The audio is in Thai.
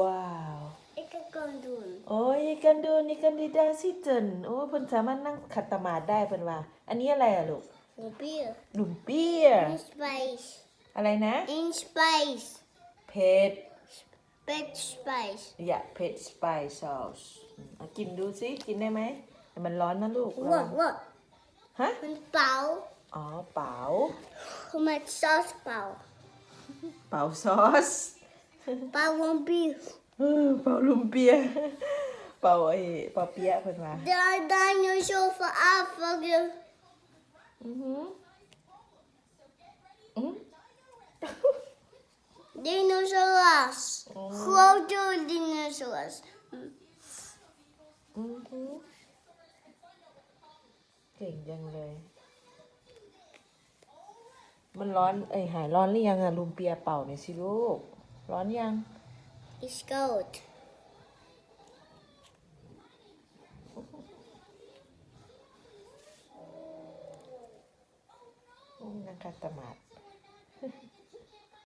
ว้าว Ik kan doen. โอ้ยกันดูนี่กันดีได้สิเจนโอ้เพิ่นสามารถนั่งขัดตมาดได้เพิ่นว่า อันนี้อะไรอะลูก Probeer. หลุมเปีย Eén spijs. อะไรนะ Eén spijs. เผ็ด Pet spijs. อย่าเผ็ดสไปซ์ซอสเอากินดูสิกินได้ไหมแต่มันร้อนนะลูกระวัง Wat, wat? ฮะ Een pauw. อ๋อ เป๋า Met sauspauw. เป๋าซอส Pauw van bier. เออเป่าลุมเปีย เป่าไอ้เป่าเปียะเพิ่นว่า Daar dan je zoveel aanvallen. อือหืออือ Dinosaurus. Grote dinosaurus. อือหือเก่งจังเลย มันร้อน เอ้ยหายร้อนหรือยังอะลุมเปียเป่าเนี่อยสิลูก ร้อนยัง Is koud. อืมนังคัดตมาด